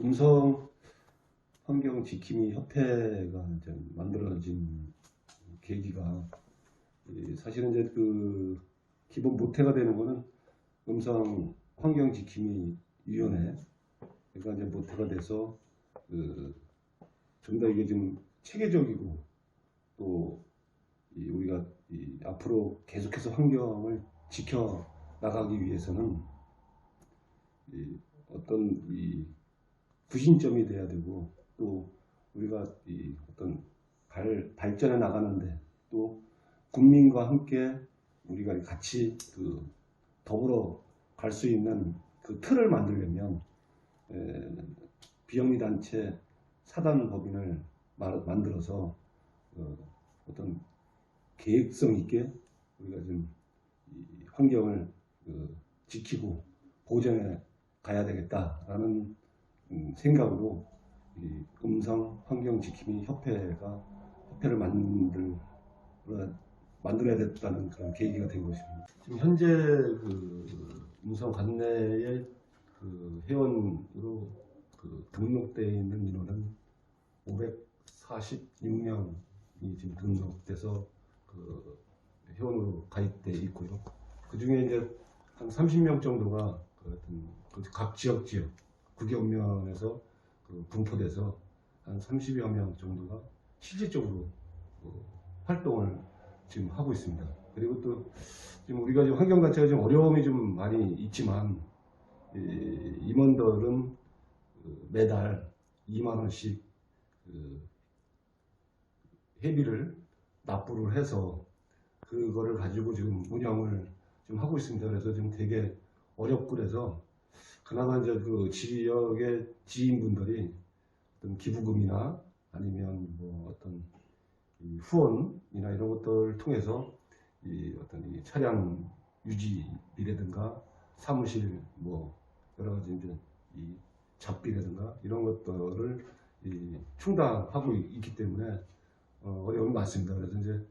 음성 환경 지킴이 협회가 이제 만들어진 계기가 이 사실은 이제 그 기본 모태가 되는 거는 음성 환경 지킴이 위원회 가 이제 모태가 돼서 그 좀 더 이게 좀 체계적이고 또 이 우리가 이 앞으로 계속해서 환경을 지켜 나가기 위해서는 이 어떤 이 구심점이 돼야 되고 또 우리가 이 어떤 발, 발전해 나가는데 또 국민과 함께 우리가 같이 그 더불어 갈 수 있는 그 틀을 만들려면 에, 비영리 단체 사단 법인을 마- 만들어서 어, 어떤 계획성 있게 우리가 좀이 환경을 그 지키고 보존해 가야 되겠다라는 음, 생각으로 이 음성 환경 지킴이 협회가 협회를 만들 만들어야 됐다는 그런 계기가 된 것입니다. 지금 현재 그 음성 관내의 그 회원으로 그 등록되어 있는 인원은 546명이 지금 등록돼서 그 회원으로 가입돼 있고요. 그 중에 이제 한 30명 정도가 그 그각 지역 지역 구경면에서 그 분포돼서 한 30여 명 정도가 실질적으로 그 활동을 지금 하고 있습니다. 그리고 또 지금 우리가 지금 환경 자체가 좀 어려움이 좀 많이 있지만 이 임원들은 그 매달 2만 원씩 그 회비를 납부를 해서 그거를 가지고 지금 운영을 좀 하고 있습니다. 그래서 지금 되게 어렵고 그래서 그나마 이제 그 지역의 지인분들이 어떤 기부금이나 아니면 뭐 어떤 이 후원이나 이런 것들을 통해서 이 어떤 이 차량 유지비라든가 사무실 뭐 여러 가지 이제 이 잡비라든가 이런 것들을 이 충당하고 있- 있기 때문에 어, 어려움이 많습니다. 그래서 이제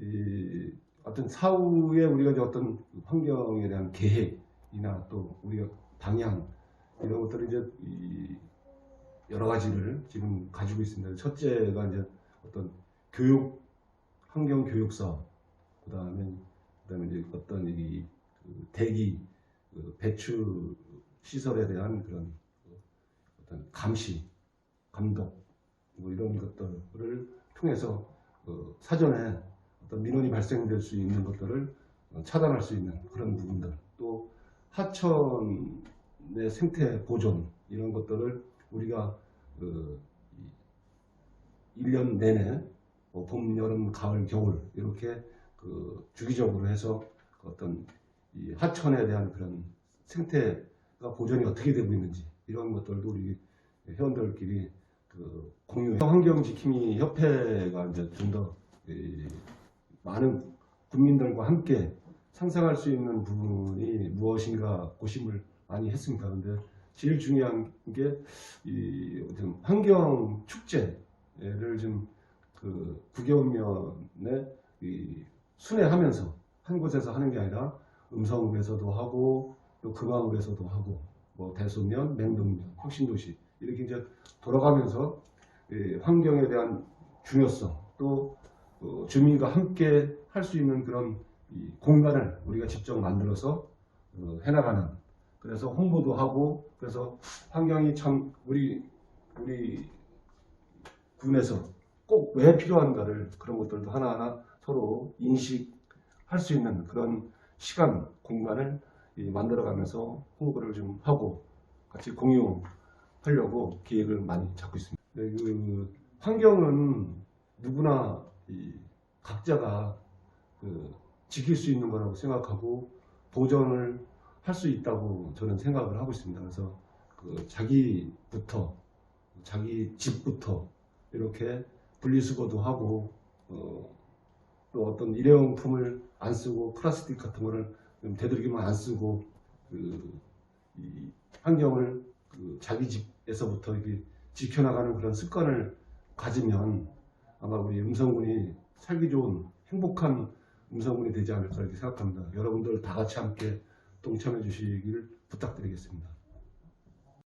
이 어떤 사후에 우리가 이제 어떤 환경에 대한 계획이나 또 우리가 방향 이런 것들을 이제 이 여러 가지를 지금 가지고 있습니다. 첫째가 이제 어떤 교육 환경 교육 사업, 그다음에 그다음에 이제 어떤 이그 대기 그 배출 시설에 대한 그런 그 어떤 감시, 감독 뭐 이런 것들을 통해서 그 사전에 어떤 민원이 발생될 수 있는 것들을 어, 차단할 수 있는 그런 부분들 또 하천 의 생태 보존 이런 것들을 우리가 그 1년 내내 뭐 봄, 여름, 가을, 겨울 이렇게 그 주기적으로 해서 그 어떤 이 하천에 대한 그런 생태가 보존이 어떻게 되고 있는지 이런 것들도 우리 회원들끼리 그 공유 환경지킴이 협회가 이제 좀 더 많은 국민들과 함께 상상할 수 있는 부분이 무엇인가 고심을 많이 했습니다. 그런데 제일 중요한 게 이 환경 축제를 좀그 구경면에 이 순회하면서 한 곳에서 하는 게 아니라 음성읍에서도 하고 또 금화읍에서도 하고 뭐 대소면, 맹동면, 혁신도시 이렇게 이제 돌아가면서 이 환경에 대한 중요성 또 어, 주민과 함께 할 수 있는 그런 이 공간을 우리가 직접 만들어서 어, 해나가는 그래서 홍보도 하고 그래서 환경이 참 우리 우리 군에서 꼭 왜 필요한가를 그런 것들도 하나하나 서로 인식할 수 있는 그런 시간 공간을 이 만들어가면서 홍보를 좀 하고 같이 공유하려고 계획을 많이 잡고 있습니다. 네, 그 환경은 누구나 이 각자가 그 지킬 수 있는 거라고 생각하고 보존을 할 수 있다고 저는 생각을 하고 있습니다. 그래서 그 자기부터 자기 집부터 이렇게 분리수거도 하고 어, 또 어떤 일회용품을 안 쓰고 플라스틱 같은 거를 좀 되도록이면 안 쓰고 그, 이 환경을 그 자기 집에서부터 이렇게 지켜나가는 그런 습관을 가지면 아마 우리 음성군이 살기 좋은 행복한 음성군이 되지 않을까 이렇게 생각합니다. 여러분들 다 같이 함께 동참해 주시기를 부탁드리겠습니다.